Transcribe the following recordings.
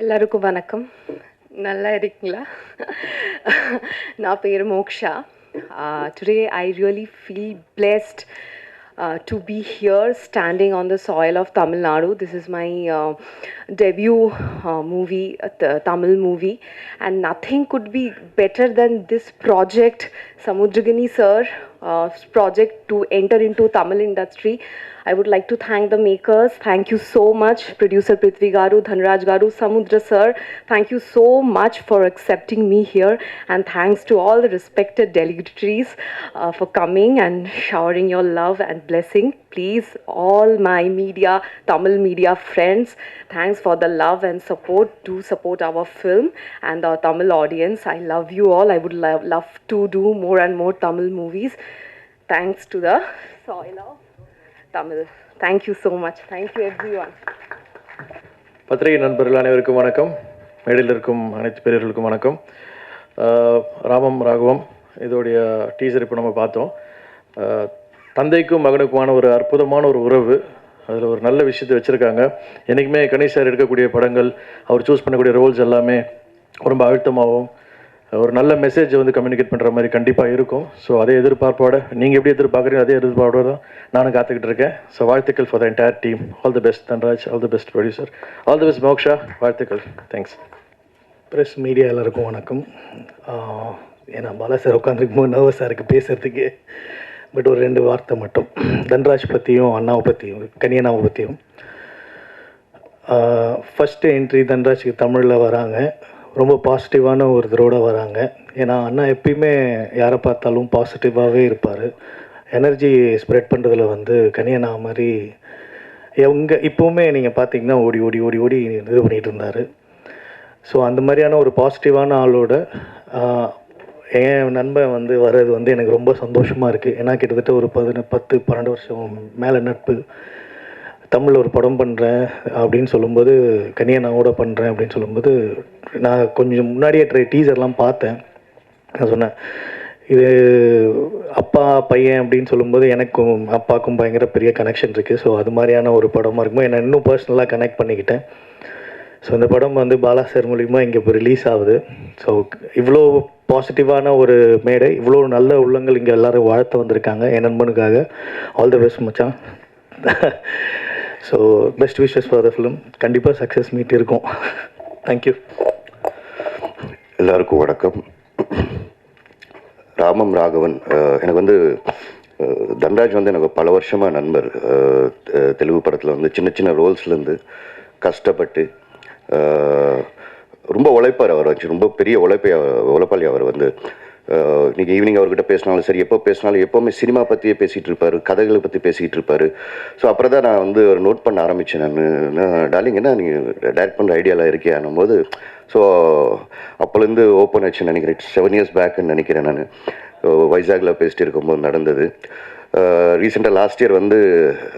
எல்லாருக்கும் வணக்கம் நல்லா இருக்கீங்களா நான் பேர் Moksha today I really feel blessed to be here standing on the soil of Tamil Nadu this is my debut uh, movie, uh, th- Tamil movie, and nothing could be better than this project, Samudragani sir, uh, project to enter into Tamil industry. I would like to thank the makers. Thank you so much, producer Prithvi Garu, Dhanraj Garu, Samudra sir. Thank you so much for accepting me here, and thanks to all the respected delegates uh, for coming and showering your love and blessing. Please, all my media, Tamil media friends, thanks for the love and support. Do support our film and our Tamil audience. I love you all. I would love, love to do more and more Tamil movies. Thanks to the soil of Tamil. Thank you so much thank you everyone பத்திரிகை நண்பர்கள் அனைவருக்கும் வணக்கம். மேடையில் இருக்கும் அனைத்து பெரியவர்களுக்கும் வணக்கம். ராமம் ராகவம் இதோடைய teaser இப்போ நம்ம பார்த்தோம். தந்தைக்கும் மகனுக்குமான ஒரு அற்புதமான ஒரு உறவு. அதில் ஒரு நல்ல விஷயத்தை வச்சுருக்காங்க. என்றைக்குமே கணேஷ் சார் எடுக்கக்கூடிய படங்கள் அவர் சூஸ் பண்ணக்கூடிய ரோல்ஸ் எல்லாமே ரொம்ப அழுத்தமாகவும் ஒரு நல்ல மெசேஜ் வந்து கம்யூனிகேட் பண்ணுற மாதிரி கண்டிப்பாக இருக்கும். ஸோ அதே எதிர்பார்ப்போட நீங்கள் எப்படி எதிர்பார்க்குறீங்க அதே எதிர்பார்ப்போட தான் நானும் காத்துக்கிட்டு இருக்கேன். ஸோ வாழ்த்துக்கள் for the entire team all the best Dhanraj. All the best producer all the best Moksha. வாழ்த்துக்கள். தேங்க்ஸ் ப்ரெஸ் மீடியா எல்லாருக்கும் வணக்கம். ஏன்னா பாலா சார் உட்காந்துருக்கும் போது நர்வஸாக இருக்குது பேசுகிறதுக்கு பட் ஒரு ரெண்டு வார்த்தை மட்டும். தன்ராஜ் பற்றியும் அண்ணாவை பற்றியும் கனியண்ணாவை பற்றியும் ஃபஸ்ட்டு என்ட்ரி தன்ராஜுக்கு தமிழில் வராங்க. ரொம்ப பாசிட்டிவான ஒரு இதோடு வராங்க. ஏன்னா அண்ணா எப்பயுமே யாரை பார்த்தாலும் பாசிட்டிவாகவே இருப்பார். எனர்ஜி ஸ்ப்ரெட் பண்ணுறதுல வந்து கனியண்ணா மாதிரி எங்கே இப்போவுமே நீங்கள் பார்த்தீங்கன்னா ஓடி ஓடி ஓடி ஓடி இது பண்ணிகிட்டு இருந்தார். ஸோ அந்த மாதிரியான ஒரு பாசிட்டிவான ஆளோட என் நண்பன் வந்து வர்றது வந்து எனக்கு ரொம்ப சந்தோஷமாக இருக்குது ஏன்னா கிட்டத்தட்ட ஒரு பதின பத்து பன்னெண்டு வருஷம் மேலே நட்பு. தமிழில் ஒரு படம் பண்ணுறேன் அப்படின்னு சொல்லும்போது கனியனாவோட பண்ணுறேன் அப்படின்னு சொல்லும்போது நான் கொஞ்சம் முன்னாடியே ட்ரை டீசர்லாம் பார்த்தேன். நான் சொன்னேன் இது அப்பா பையன் அப்படின்னு சொல்லும்போது எனக்கும் அப்பாவுக்கும் பயங்கர பெரிய கனெக்ஷன் இருக்குது ஸோ அது மாதிரியான ஒரு படமாக இருக்குமோ என்னை இன்னும் பர்சனலாக கனெக்ட் பண்ணிக்கிட்டேன். ஸோ இந்த படம் வந்து பாலா சார் மூலிமா இங்கே இப்போ ரிலீஸ் ஆகுது. ஸோ இவ்வளோ பாசிட்டிவான ஒரு மேடை இவ்வளோ நல்ல உள்ளங்கள் இங்கே எல்லோரும் வாழ்த்த வந்திருக்காங்க என் நண்பனுக்காக. ஆல் த பெஸ்ட் மச்சான். So best wishes for the film கண்டிப்பாக சக்ஸஸ் மீட் இருக்கும். தேங்க்யூ எல்லாருக்கும் வணக்கம். ராமம் ராகவன் எனக்கு வந்து தன்ராஜ் வந்து எனக்கு பல வருஷமாக நண்பர். தெலுங்கு படத்தில் வந்து சின்ன சின்ன ரோல்ஸ்லேருந்து கஷ்டப்பட்டு ரொம்ப உழைப்பார் அவர். வச்சு ரொம்ப பெரிய உழைப்பை உழைப்பாளி அவர் வந்து. இன்னைக்கு ஈவினிங் அவர்கிட்ட பேசினாலும் சரி எப்போ பேசினாலும் எப்போவுமே சினிமா பற்றியே பேசிகிட்டு இருப்பார் கதைகளை பற்றி பேசிகிட்டு இருப்பார். ஸோ அப்புறம் தான் நான் வந்து ஒரு நோட் பண்ண ஆரம்பித்தேன் நான். டார்லிங் என்ன நீங்கள் டைரக்ட் பண்ணுற ஐடியாவில் இருக்கியானும் போது ஸோ அப்போலேருந்து ஓப்பன் ஆச்சு நினைக்கிறேன். செவன் இயர்ஸ் பேக்குன்னு நினைக்கிறேன் நான். வைசாகில் பேசிட்டு இருக்கும்போது நடந்தது. ரீசெண்டாக லாஸ்ட் இயர் வந்து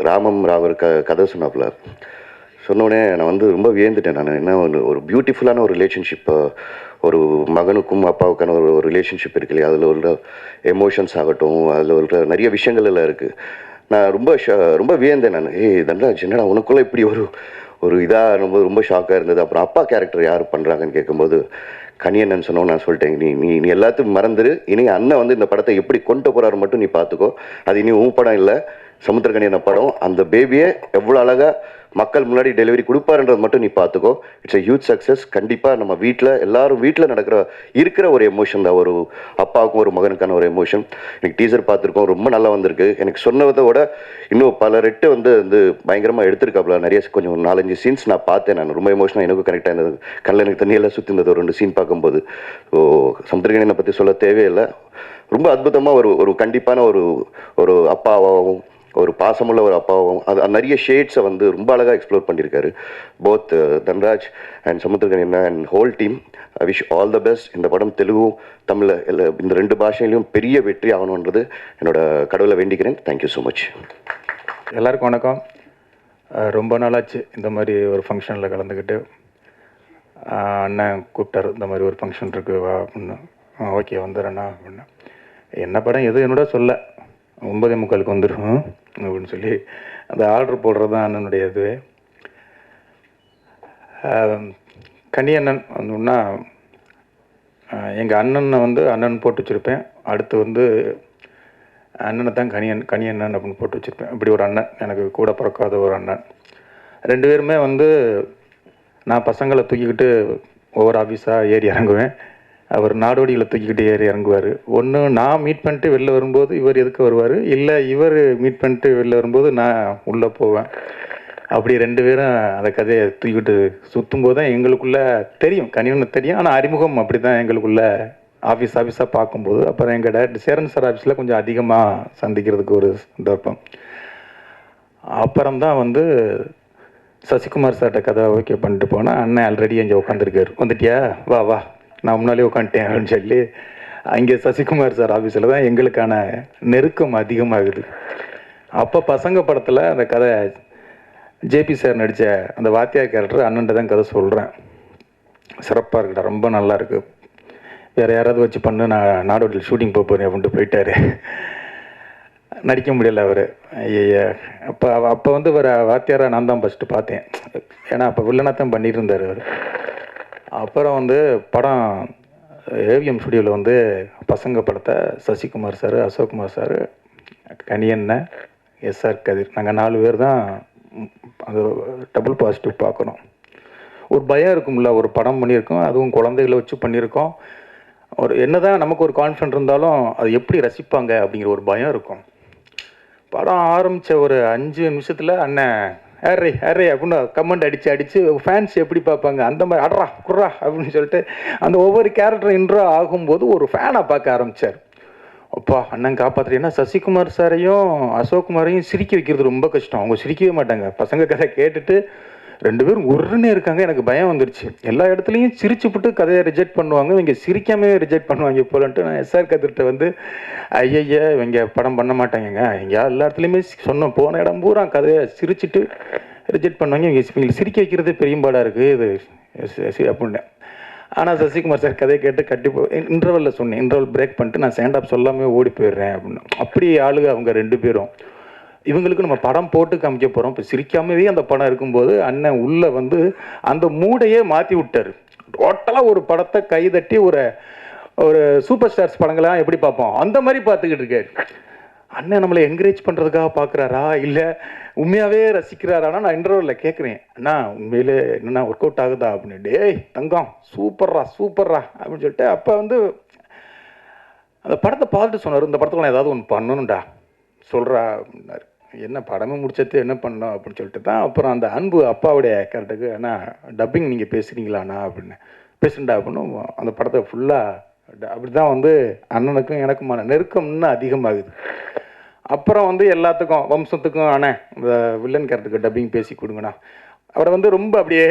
ராமம் ராவர் க கதை சொன்னாப்புல சொன்னோடனே நான் வந்து ரொம்ப வியந்துட்டேன் நான். என்ன ஒரு ஒரு பியூட்டிஃபுல்லான ஒரு ரிலேஷன்ஷிப் ஒரு மகனுக்கும் அப்பாவுக்கான ஒரு ரிலேஷன்ஷிப் இருக்கு இல்லையா? அதில் உள்ள எமோஷன்ஸ் ஆகட்டும் அதில் உள்ள நிறைய விஷயங்கள் எல்லாம் இருக்குது நான் ரொம்ப ஷா ரொம்ப வியந்தேன் நான். ஏய் தண்டராஜ் என்னடா உனக்குள்ளே இப்படி ஒரு ஒரு இதாக ரொம்ப ரொம்ப ஷாக்காக இருந்தது. அப்புறம் அப்பா கேரக்டர் யார் பண்ணுறாங்கன்னு கேட்கும்போது கனியண்ணன் சொன்னோம் நான் சொல்லிட்டேன். நீ நீ நீ எல்லாத்தையும் மறந்துரு. இனி அண்ணன் வந்து இந்த படத்தை எப்படி கொண்டு போகிறாரு மட்டும் நீ பார்த்துக்கோ அது இனி உன் படம் இல்லை. சமுத்திரகனியன படம் அந்த பேபியை எவ்வளோ அழகாக மக்கள் முன்னாடி டெலிவரி கொடுப்பாருன்றது மட்டும் நீ பார்த்துக்கோ. இட்ஸ் எ ஹியூஜ் சக்ஸஸ் கண்டிப்பாக நம்ம வீட்டில் எல்லாரும் வீட்டில் நடக்கிற இருக்கிற ஒரு எமோஷன் தான். ஒரு அப்பாவுக்கும் ஒரு மகனுக்கான ஒரு எமோஷன் எனக்கு டீசர் பார்த்துருக்கோம். ரொம்ப நல்லா வந்திருக்கு. எனக்கு சொன்னதை விட இன்னும் பல ரெட்டு வந்து வந்து பயங்கரமாக எடுத்திருக்காப்புல. நிறைய கொஞ்சம் நாலஞ்சு சீன்ஸ் நான் பார்த்தேன். நான் ரொம்ப எமோஷனாக எனக்கும் கரெக்டாக இருந்தது. கண்ணில் எனக்கு தண்ணியெல்லாம் சுற்றி இருந்தது ஒரு ரெண்டு சீன் பார்க்கும்போது. ஸோ சமுத்திரகனியனை பற்றி சொல்ல தேவையில்லை. ரொம்ப அற்புதமாக ஒரு ஒரு கண்டிப்பான ஒரு ஒரு அப்பாவாகவும் ஒரு பாசமுள்ள ஒரு அப்பாவும் அது நிறைய ஷேட்ஸை வந்து ரொம்ப அழகாக எக்ஸ்ப்ளோர் பண்ணியிருக்காரு both uh, Dhanraj and Samuthirakani and whole team I wish all the best இந்த படம் தெலுங்கு தமிழ் இல்லை இந்த ரெண்டு பாஷையிலையும் பெரிய வெற்றி ஆகணுன்றது என்னோட கடவுளை வேண்டிக்கிறேன். தேங்க்யூ ஸோ மச் எல்லாருக்கும் வணக்கம். ரொம்ப நாளாச்சு இந்த மாதிரி ஒரு ஃபங்க்ஷனில் கலந்துக்கிட்டு. அண்ணன் கூப்பிட்டாரு இந்த மாதிரி ஒரு ஃபங்க்ஷன் இருக்கு வா அப்படின்னு. ஓகே வந்துடுறேண்ணா அப்படின்னு. என்ன படம் எது என்னோட சொல்ல. ஒன்பதே முக்காலுக்கு வந்துடும் அப்படின்னு சொல்லி அந்த ஆர்டர் போடுறது தான் அண்ணனுடைய இது கனியண்ணன் வந்தோம்னா எங்கள் அண்ணனை வந்து அண்ணன் போட்டு வச்சுருப்பேன். அடுத்து வந்து அண்ணனை தான் கனியன் கனியண்ணன் அப்படின்னு போட்டு வச்சுருப்பேன். இப்படி ஒரு அண்ணன் எனக்கு கூட பிறக்காத ஒரு அண்ணன். ரெண்டு பேருமே வந்து நான் பசங்களை தூக்கிக்கிட்டு ஒவ்வொரு ஆஃபீஸாக ஏறி இறங்குவேன். அவர் நாடோடிகளை தூக்கிக்கிட்டு ஏறி இறங்குவார். ஒன்று நான் மீட் பண்ணிட்டு வெளில வரும்போது இவர் எதுக்கு வருவார்? இல்லை இவர் மீட் பண்ணிட்டு வெளில வரும்போது நான் உள்ளே போவேன். அப்படி ரெண்டு பேரும் அந்த கதையை தூக்கிட்டு சுற்றும் போது தான் எங்களுக்குள்ளே தெரியும். கனிவனு தெரியும். ஆனால் அறிமுகம் அப்படி தான் எங்களுக்குள்ள ஆஃபீஸ் ஆஃபீஸாக பார்க்கும்போது. அப்புறம் எங்கள் டேரக்டர் சேரன் சார் ஆஃபீஸில் கொஞ்சம் அதிகமாக சந்திக்கிறதுக்கு ஒரு சந்தர்ப்பம். அப்புறம் தான் வந்து சசிகுமார் சார்கிட்ட கதை ஓகே பண்ணிட்டு போனால் அண்ணன் ஆல்ரெடி இங்கே உட்காந்துருக்காரு வந்துட்டியா? வா வா. நான் முன்னாலே உட்காந்துட்டேன் அப்படின்னு சொல்லி அங்கே சசிகுமார் சார் ஆஃபீஸில் தான் எங்களுக்கான நெருக்கம் அதிகமாகுது. அப்போ பசங்க படத்தில் அந்த கதை ஜேபி சார் நடித்த அந்த வாத்தியார் கேரக்டர் அண்ணன்ட்ட தான் கதை சொல்கிறேன் சிறப்பாக இருக்குடா ரொம்ப நல்லா இருக்கு. வேறு யாராவது வச்சு பண்ணு நான் நாடோடியில் ஷூட்டிங் போக போகிறேன் அப்படின்ட்டு போயிட்டார். நடிக்க முடியல அவர். ஐயா அப்போ அப்போ வந்து வர வாத்தியாரை நான் தான் ஃபஸ்ட்டு பார்த்தேன். ஏன்னா அப்போ வில்லனாக தான் பண்ணிட்டு இருந்தார் அவர். அப்புறம் வந்து படம் ஏவிஎம் ஸ்டுடியோவில் வந்து பசங்க படத்தை Sasikumar sir Ashokkumar sir Kaniyannan S R Kathir. நாங்கள் நாலு பேர் தான் அது டபுள் பாசிட்டிவ் பார்க்குறோம் ஒரு பயம் இருக்கும்ல ஒரு படம் பண்ணியிருக்கோம் அதுவும் குழந்தைகளை வச்சு பண்ணியிருக்கோம். ஒரு என்னதான் நமக்கு ஒரு கான்ஃபிடன்ட் இருந்தாலும் அது எப்படி ரசிப்பாங்க அப்படிங்கிற ஒரு பயம் இருக்கும். படம் ஆரம்பித்த ஒரு அஞ்சு நிமிஷத்தில் அண்ணன் ஹேரே ஹேரே அப்படின்னு கமெண்ட் அடித்து அடித்து ஃபேன்ஸ் எப்படி பார்ப்பாங்க? அந்த மாதிரி அட்ரா குர்ரா அப்படின்னு சொல்லிட்டு அந்த ஒவ்வொரு கேரக்டர் இன்ட்ரோ ஆகும்போது ஒரு ஃபேனை பார்க்க ஆரம்பித்தார் அப்பா அண்ணன் காப்பாற்றுறீங்கன்னா சசிகுமார் சாரையும் அசோக்குமாரையும் சிரிக்க வைக்கிறது ரொம்ப கஷ்டம். அவங்க சிரிக்கவே மாட்டாங்க. பசங்க கதை கேட்டுட்டு ரெண்டு பேரும் உருன்னு இருக்காங்க எனக்கு பயம் வந்துருச்சு. எல்லா இடத்துலையும் சிரிச்சுப்புட்டு கதையை ரிஜெக்ட் பண்ணுவாங்க இவங்க சிரிக்காமே ரிஜெக்ட் பண்ணுவாங்க போலன்ட்டு நான் எஸ்ஆர் கதிர்கிட்ட வந்து ஐயய்ய இவங்க படம் பண்ண மாட்டாங்கங்க. இங்கே எல்லா இடத்துலையுமே சொன்னோம் போன இடம் பூரா கதையை சிரிச்சிட்டு ரிஜெக்ட் பண்ணுவாங்க. இவங்க இவங்களை சிரிக்க வைக்கிறது பெரியம்பாடாக இருக்குது இது சி- ஆனால் சசிகுமார் சார் கதையை கேட்டு கட்டி போ இன்டர்வலில் சொன்னேன். இன்டர்வல் பிரேக் பண்ணிட்டு நான் ஸ்டாண்ட் அப் சொல்லாமே ஓடி போயிடுறேன் அப்படின்னு. அப்படி ஆளுங்க அவங்க ரெண்டு பேரும். இவங்களுக்கு நம்ம படம் போட்டு காமிக்க போகிறோம் இப்போ சிரிக்காமவே அந்த படம் இருக்கும்போது அண்ணன் உள்ளே வந்து அந்த மூடையே மாற்றி விட்டார். டோட்டலாக ஒரு படத்தை கைதட்டி ஒரு ஒரு சூப்பர் ஸ்டார்ஸ் படங்கள்லாம் எப்படி பார்ப்போம்? அந்த மாதிரி பார்த்துக்கிட்டு இருக்காரு. அண்ணன் நம்மளை என்கரேஜ் பண்ணுறதுக்காக பார்க்குறாரா? இல்லை உண்மையாகவே ரசிக்கிறாரானா? நான் இன்டர்வலில் கேட்குறேன். அண்ணா உண்மையிலே என்னென்னா ஒர்க் அவுட் ஆகுதா? அப்படின்னு. டேய் தங்கம் சூப்பர்ரா சூப்பர்ரா அப்படின்னு சொல்லிட்டு அப்போ வந்து அந்த படத்தை பார்த்துட்டு சொன்னார். இந்த படத்தில் நான் ஏதாவது ஒன்று பண்ணணும்டா. சொல்கிறா அப்படின்னாரு. என்ன படமே முடிச்சது என்ன பண்ணோம் அப்படின்னு சொல்லிட்டு தான் அப்புறம் அந்த அன்பு அப்பாவுடைய கேரக்டருக்கு அண்ணா டப்பிங் நீங்கள் பேசுகிறீங்களாண்ணா அப்படின்னு. பேசுண்டா அப்படின்னு அந்த படத்தை ஃபுல்லாக அப்படி தான் வந்து அண்ணனுக்கும் எனக்குமான நெருக்கம் இன்னும் அதிகமாகுது. அப்புறம் வந்து எல்லாத்துக்கும் வம்சத்துக்கும் அண்ணே இந்த வில்லன் கேரக்டருக்கு டப்பிங் பேசி கொடுங்கண்ணா. அவரை வந்து ரொம்ப அப்படியே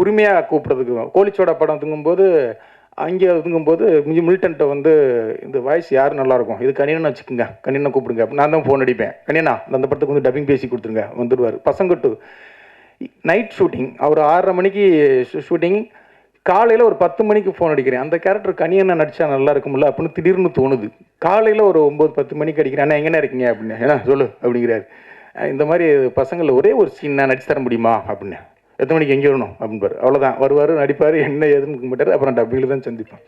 உரிமையாக கூப்பிட்றதுக்கு கோலிச்சோட படம் தூங்கும்போது அங்கே ஒதுங்கும்போது மிஞ்சி மில்டன்ட்ட வந்து இந்த வாய்ஸ் யார் நல்லாயிருக்கும் இது கனியனை வச்சுக்கோங்க. கனியனை கூப்பிடுங்க. நான் தான் ஃபோன் அடிப்பேன். கணினா அந்த படத்துக்கு வந்து டப்பிங் பேசி கொடுத்துருங்க. வந்துடுவார் பசங்கட்டு நைட் ஷூட்டிங் அவர் ஆறரை மணிக்கு ஷூட்டிங் காலையில் ஒரு பத்து மணிக்கு ஃபோன் அடிக்கிறேன். அந்த கேரக்டர் கனியனை நடித்தா நல்லா இருக்கும்ல அப்படின்னு திடீர்னு தோணுது. காலையில் ஒரு ஒம்பது பத்து மணிக்கு அடிக்கிறேன். அண்ணா எங்கே இருக்கீங்க? அப்படின்னு. ஏன்னா சொல்லு அப்படிங்கிறாரு. இந்த மாதிரி பசங்களில் ஒரே ஒரு சீன் நான் நடிச்சு தர முடியுமா? அப்படின்னு. எத்தனை மணிக்கு எங்கே வரணும் அப்படின்பாரு அவ்வளோதான் வருவார் நடிப்பார் என்ன ஏதுன்னு மாட்டார் அப்புறம் டப்பிங்கில் தான் சந்திப்போம்.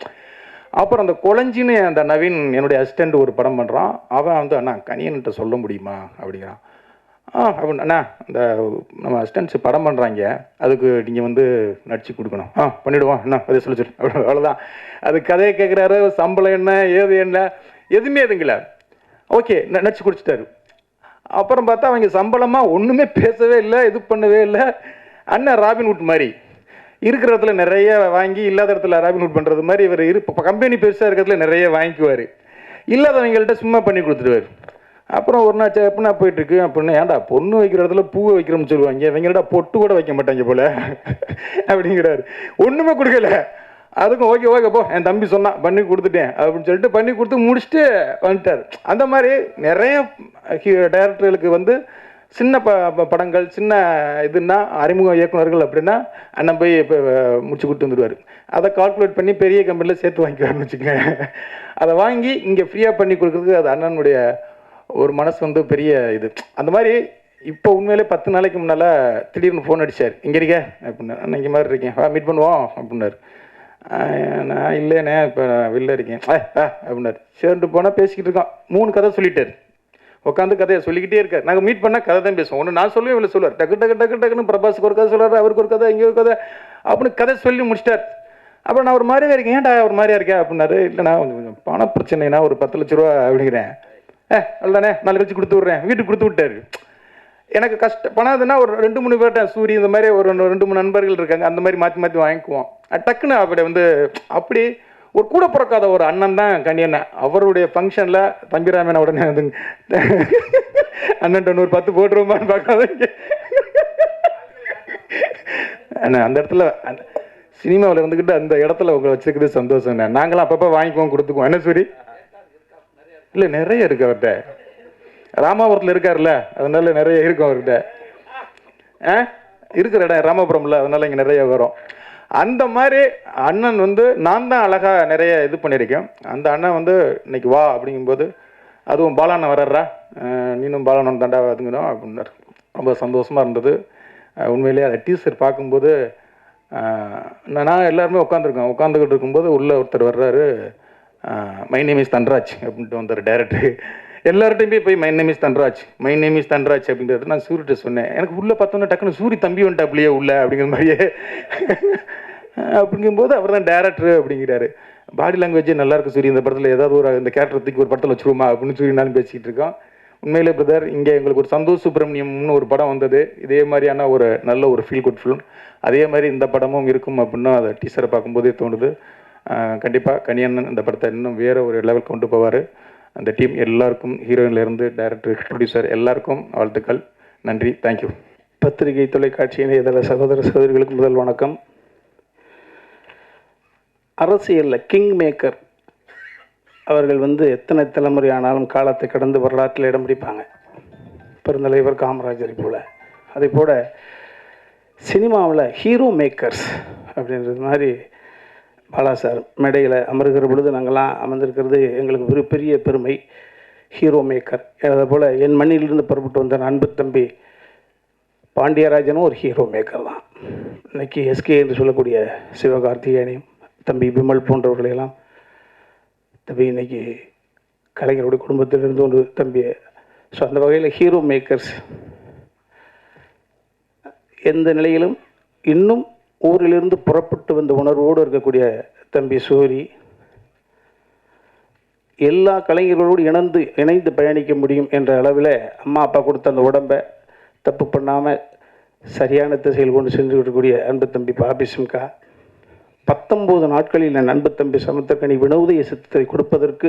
அப்புறம் அந்த குழஞ்சின்னு அந்த நவீன் என்னுடைய அசிஸ்டண்ட் ஒரு படம் பண்ணுறான் அவன் வந்து அண்ணா கனியன்கிட்ட சொல்ல முடியுமா? அப்படிங்கிறான். ஆ அப்படின்னு அண்ணா இந்த நம்ம அசிஸ்டன்ட்ஸ் படம் பண்ணுறாங்க அதுக்கு நீங்கள் வந்து நடிச்சு கொடுக்கணும். ஆ பண்ணிவிடுவோம் அண்ணா அதை சொல்லி சொல்லு. அவ்வளோ அவ்வளோதான் அது கதையை கேட்குறாரு சம்பளம் என்ன ஏது என்ன எதுவுமே எதுங்கள ஓகே நடிச்சு குடிச்சிட்டாரு அப்புறம் பார்த்தா அவங்க சம்பளமாக ஒன்றுமே பேசவே இல்லை இது பண்ணவே இல்லை. அண்ணன் ராபின்வுட் மாதிரி. இருக்கிற இடத்துல நிறைய வாங்கி இல்லாத இடத்துல ராபின்வுட் பண்ணுறது மாதிரி இவர் இரு இப்போ கம்பெனி பெருசாக இருக்கிறதுல நிறைய வாங்கிக்குவார். இல்லாதவங்கள்ட்ட சும்மா பண்ணி கொடுத்துருவார் அப்புறம் ஒரு நாள் எப்படின்னா போயிட்டுருக்கு? அப்படின்னா ஏன்டா பொண்ணு வைக்கிற இடத்துல பூவை வைக்கிறோம்னு சொல்லுவாங்க. இவங்கள்ட்ட பொட்டு கூட வைக்க மாட்டாங்க போல. அப்படிங்கிறாரு. ஒன்றுமே கொடுக்கல. அதுக்கும் ஓகே ஓகே போ. என் தம்பி சொன்னான் பண்ணி கொடுத்துட்டேன். அப்படின்னு சொல்லிட்டு பண்ணி கொடுத்து முடிச்சுட்டு வந்துட்டார். அந்த மாதிரி நிறைய டைரக்டர்களுக்கு வந்து சின்ன ப படங்கள் சின்ன இதுன்னா அறிமுக இயக்குனர்கள் அப்படின்னா அண்ணன் போய் இப்போ முடிச்சு கொடுத்து வந்துடுவார். அதை கால்குலேட் பண்ணி பெரிய கம்பெனியில் சேர்த்து வாங்கிக்குவாருன்னு வச்சுக்கோங்க. அதை வாங்கி இங்கே ஃப்ரீயாக பண்ணி கொடுக்குறதுக்கு அது அண்ணனுடைய ஒரு மனசு வந்து பெரிய இது. அந்த மாதிரி இப்போ உண்மையிலே பத்து நாளைக்கு முன்னால் திடீர்னு ஃபோன் அடித்தார் இங்கே இருக்க அப்படின்னு. அன்னைக்கு மாதிரி இருக்கேன். வா மீட் பண்ணுவோம் அப்படின்னாரு. நான் இல்லைண்ணே இப்போ நான் வெளில இருக்கேன். ஆ அப்படின்னாரு. சேர்ந்து போனால் பேசிக்கிட்டு இருக்கோம். மூணு கதை சொல்லிட்டார். உட்காந்து கதையை சொல்லிக்கிட்டே இருக்காரு நாங்கள் மீட் பண்ணால் கதை தான் பேசுவோம். ஒன்று நான் சொல்லுவேன் இவ்வளோ சொல்லுவார். டக்கு டக்கு டக்கு டக்குன்னு பிரபாஸுக்கு ஒரு கதை சொல்கிறார் அவருக்கு ஒரு கதை இங்கே ஒரு கதை அப்படின்னு கதை சொல்லி முடிச்சிட்டார். அப்புறம் நான் ஒரு மாதிரியா இருக்கேன். ஏன்டா ஒரு மாதிரியா இருக்கேன் அப்படின்னாரு. இல்லைண்ணா கொஞ்சம் கொஞ்சம் பண பிரச்சனைனா ஒரு பத்து லட்ச ரூபா அப்படிங்கிறேன் ஏ அவ்வளோதானே நாலு கழிச்சு கொடுத்து விட்றேன். வீட்டுக்கு கொடுத்து விட்டாரு. எனக்கு கஷ்ட பணம் அதுனா ஒரு ரெண்டு மூணு பேர்ட்ட சூரிய இந்த மாதிரி ஒரு ரெண்டு- ரெண்டு மூணு நண்பர்கள் இருக்காங்க. அந்த மாதிரி மாற்றி மாற்றி வாங்கிக்குவோம். டக்குன்னு அப்படி வந்து அப்படி ஒரு கூட பிறக்காத ஒரு அண்ணன் தான் கண்ணியண்ணன் அவருடைய ஃபங்க்ஷனில் தம்பிராமன் உடனே வந்து அண்ணன் ஒரு பத்து போட்டுருவோமான்னு பார்க்காதீங்க அண்ணா அந்த இடத்துல அந்த சினிமாவில் இருந்துக்கிட்டு அந்த இடத்துல உங்களை வச்சுக்கிறது சந்தோஷம் நாங்களாம் அப்பப்போ வாங்கிக்குவோம் கொடுத்துக்குவோம். என்ன சரி? இல்லை நிறைய இருக்கு அவர்கிட்ட. ராமாபுரத்தில் இருக்கார்ல அதனால நிறைய இருக்கும் அவர்கிட்ட. ஆ? இருக்கிற இடம் ராமபுரம்ல அதனால இங்கே நிறைய வரும். அந்த மாதிரி அண்ணன் வந்து நான் தான் அழகாக நிறைய இது பண்ணியிருக்கேன். அந்த அண்ணன் வந்து இன்னைக்கு வா அப்படிங்கும்போது அதுவும் பாலாண்ணன் வர்றா நீனும் பாலாண்ணன் தாண்டா அதுங்கணும் அப்படின்னாரு. ரொம்ப சந்தோஷமாக இருந்தது. உண்மையிலேயே அந்த டீசர் பார்க்கும்போது நான் நான் எல்லாருமே உட்காந்துருக்கோம் உட்காந்துக்கிட்டு இருக்கும்போது உள்ளே ஒருத்தர் வர்றாரு. மை நேம் இஸ் தன்ராஜ் அப்படின்ட்டு வந்தார் டேரக்டர். எல்லார்ட்டையுமே போய் my name is Dhanraj my name is Dhanraj அப்படின்றது நான் சூரிட்ட சொன்னேன். எனக்கு உள்ள பார்த்தோன்னா டக்குன்னு சூரி தம்பி வந்துட்டாப்லையே உள்ள அப்படிங்கிற மாதிரியே. அப்படிங்கும்போது அவர் தான் டேரக்டர் அப்படிங்கிறாரு. பாடி லாங்குவேஜே நல்லா இருக்கு சூரி இந்த படத்தில் ஏதாவது ஒரு இந்த கேரக்டர் ஒரு படத்தில் வச்சுருவோமா அப்படின்னு சூரி நானும் பேசிக்கிட்டு இருக்கோம். உண்மையிலே பிரதர் இங்கே எங்களுக்கு ஒரு சந்தோஷ் சுப்பிரமணியம்னு ஒரு படம் வந்தது. இதே மாதிரியான ஒரு நல்ல ஒரு ஃபீல் குட் ஃபிலிம் அதே மாதிரி இந்த படமும் இருக்கும் அப்படின்னா அதை டீச்சரை பார்க்கும்போதே தோணுது. கண்டிப்பாக கனியண்ணன் இந்த படத்தை இன்னும் வேறு ஒரு லெவல் கொண்டு போவார். அந்த டீம் எல்லாருக்கும் ஹீரோயின்லேருந்து டைரக்டர் ப்ரொடியூசர் எல்லாருக்கும் வாழ்த்துக்கள். நன்றி. தேங்க்யூ பத்திரிகை தொலைக்காட்சி இணையதள சகோதர சகோதரிகளுக்கு முதல் வணக்கம். அரசியலில் கிங் மேக்கர் அவர்கள் வந்து எத்தனை தலைமுறை ஆனாலும் காலத்தை கடந்து வரலாற்றில் இடம் பிடிப்பாங்க. பெருந்தலைவர் காமராஜரை போல். அதே போல் சினிமாவில் ஹீரோ மேக்கர்ஸ் அப்படின்றது மாதிரி பாலா சார் மேடையில் அமர்கிற பொழுது நாங்கள்லாம் அமர்ந்திருக்கிறது எங்களுக்கு ஒரு பெரிய பெருமை. ஹீரோ மேக்கர் அதே போல் என் மண்ணிலிருந்து புறப்பட்டு வந்த அன்பு தம்பி பாண்டியராஜனும் ஒரு ஹீரோ மேக்கர் தான். இன்றைக்கி எஸ்கே என்று சொல்லக்கூடிய சிவகார்த்திகேயனையும் தம்பி விமல் போன்றவர்களையெல்லாம் தம்பி இன்னைக்கு கலைஞருடைய குடும்பத்திலிருந்து ஒரு தம்பி ஸோ அந்த வகையில் ஹீரோ மேக்கர்ஸ் எந்த நிலையிலும் இன்னும் ஊரிலிருந்து புறப்பட்டு வந்த உணர்வோடு இருக்கக்கூடிய தம்பி சூரி எல்லா கலைஞர்களோடு இணைந்து இணைந்து பயணிக்க முடியும் என்ற அளவில் அம்மா அப்பா கொடுத்த அந்த உடம்பை தப்பு பண்ணாமல் சரியான திசையில் கொண்டு சென்று இருக்கக்கூடிய அன்பு தம்பி பாபி சிம்கா. பத்தொம்போது நாட்களில் என் அன்பு தம்பி சமுத்திரக்கணி வினோதய சித்தத்தை கொடுப்பதற்கு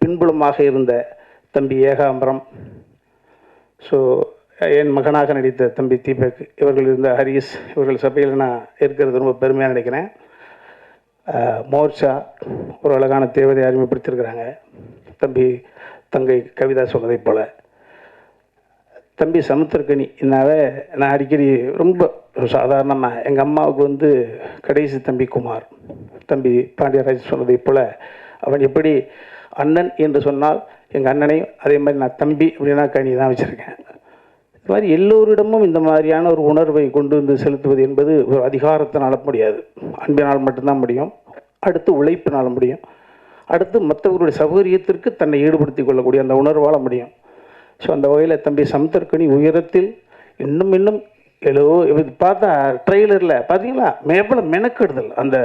பின்புலமாக இருந்த தம்பி ஏகாம்பரம். ஸோ என் மகனாக நடித்த தம்பி தீபக் இவர்கள் இருந்த ஹரிஸ் இவர்கள் சபையில் நான் இருக்கிறது ரொம்ப பெருமையாக நினைக்கிறேன். மோர்ஷா மோர்ச்சா ஒரு அழகான தேவதை அறிமுகப்படுத்தியிருக்கிறாங்க. தம்பி தங்கை கவிதா சொன்னதைப் போல். தம்பி சமுத்திரக்கனி என்னாவே நான் அடிக்கடி ரொம்ப சாதாரணமாக எங்கள் அம்மாவுக்கு வந்து கடைசி தம்பி குமார் தம்பி பாண்டியராஜ் சொன்னதைப் போல் அவன் எப்படி அண்ணன் என்று சொன்னால் எங்கள் அண்ணனையும் அதே மாதிரி நான் தம்பி அப்படின்னா கணி தான் வச்சுருக்கேன். இது மாதிரி எல்லோரிடமும் இந்த மாதிரியான ஒரு உணர்வை கொண்டு வந்து செலுத்துவது என்பது ஒரு அதிகாரத்தினால முடியாது. அன்பினால் மட்டும்தான் முடியும். அடுத்து உழைப்பினால் முடியும். அடுத்து மற்றவர்களுடைய சௌகரியத்திற்கு தன்னை ஈடுபடுத்திக் கொள்ளக்கூடிய அந்த உணர்வால் முடியும். ஸோ அந்த வகையில் தம்பி சம்தர்கனி உயரத்தில் இன்னும் இன்னும் எலோ இது பார்த்தா ட்ரெய்லரில் பார்த்தீங்களா மேப்பல மெனக்கெடுதல். அந்த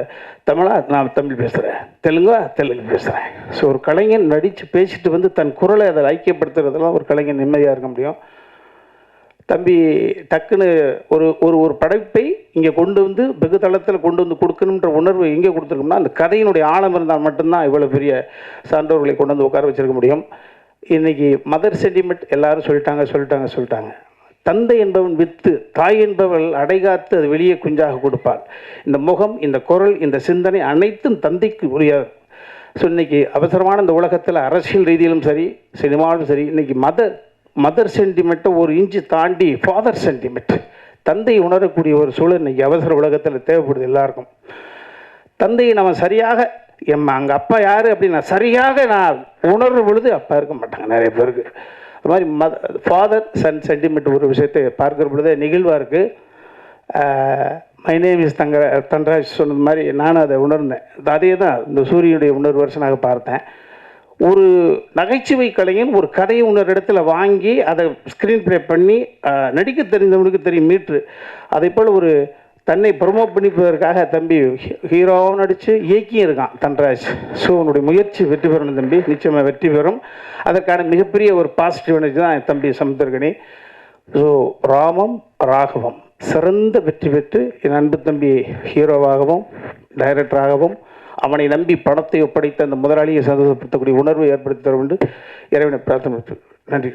தமிழா நான் தமிழ் பேசுகிறேன் தெலுங்கா தெலுங்கு பேசுகிறேன் ஸோ ஒரு கலைஞன் நடித்து பேசிட்டு வந்து தன் குரலை அதை ஐக்கியப்படுத்துறதெல்லாம் ஒரு கலைஞன் நிம்மதியாக இருக்க முடியும். தம்பி டக்குன்னு ஒரு ஒரு ஒரு படைப்பை இங்கே கொண்டு வந்து வெகு தளத்தில் கொண்டு வந்து கொடுக்கணுன்ற உணர்வு எங்கே கொடுத்துருக்கோம்னா அந்த கதையினுடைய ஆழம் இருந்தால் மட்டும்தான் இவ்வளோ பெரிய சான்றோர்களை கொண்டு வந்து உட்கார வச்சிருக்க முடியும். இன்றைக்கி மதர் சென்டிமெண்ட் எல்லாரும் சொல்லிட்டாங்க சொல்லிட்டாங்க சொல்லிட்டாங்க. தந்தை என்பவன் வித்து தாய் என்பவள் அடைகாத்து அது வெளியே குஞ்சாக கொடுப்பாள். இந்த முகம் இந்த குரல் இந்த சிந்தனை அனைத்தும் தந்தைக்கு உரிய. ஸோ இன்னைக்கு அவசரமான இந்த உலகத்தில் அரசியல் ரீதியிலும் சரி சினிமாவிலும் சரி இன்றைக்கி மதர் மதர் சென்டிமெண்ட்டை ஒரு இன்ச்சு தாண்டி ஃபாதர் சென்டிமெண்ட். தந்தை உணரக்கூடிய ஒரு சூழல் இன்றைக்கி அவசர உலகத்தில் தேவைப்படுது எல்லாருக்கும். தந்தையை நம்ம சரியாக எம் அங்கே அப்பா யார் அப்படின்னு சரியாக நான் உணர்வு பொழுது அப்பா இருக்க மாட்டாங்க நிறைய பேருக்கு. அது மாதிரி மத ஃபாதர் சன் சென்டிமெண்ட் ஒரு விஷயத்தை பார்க்குற பொழுது நெகிழ்வாக இருக்குது மை நேம் இஸ் தங்க தன்ராஜ் சொன்னது மாதிரி நானும் அதை உணர்ந்தேன். அதே தான் இந்த சூரியனுடைய உணர்வு வருஷனாக பார்த்தேன். ஒரு நகைச்சுவை கலைஞன் ஒரு கதையை இன்னொரு இடத்துல வாங்கி அதை ஸ்க்ரீன் ப்ளே பண்ணி நடிக்க தெரிந்தவனுக்கு தெரியும் மீட்ரு. அதே போல் ஒரு தன்னை ப்ரொமோட் பண்ணிப்பதற்காக தம்பி ஹீரோவும் நடித்து இயக்கியும் இருக்கான் தன்ராஜ். ஸோ உன்னுடைய முயற்சி வெற்றி பெறணும் தம்பி. நிச்சயமாக வெற்றி பெறும். அதற்கான மிகப்பெரிய ஒரு பாசிட்டிவ் எனர்ஜி தான் என் தம்பி சமுத்திரகனி. ஸோ ராமம் ராகவம். சிறந்த வெற்றி பெற்று என் அன்பு தம்பி ஹீரோவாகவும் டைரக்டராகவும் அவனை நம்பி பணத்தை ஒப்படைத்த அந்த முதலாளியை சந்தோஷப்படுத்தக்கூடிய உணர்வை ஏற்படுத்தி தர வேண்டும் இறைவனை பிரார்த்தனை நன்றி.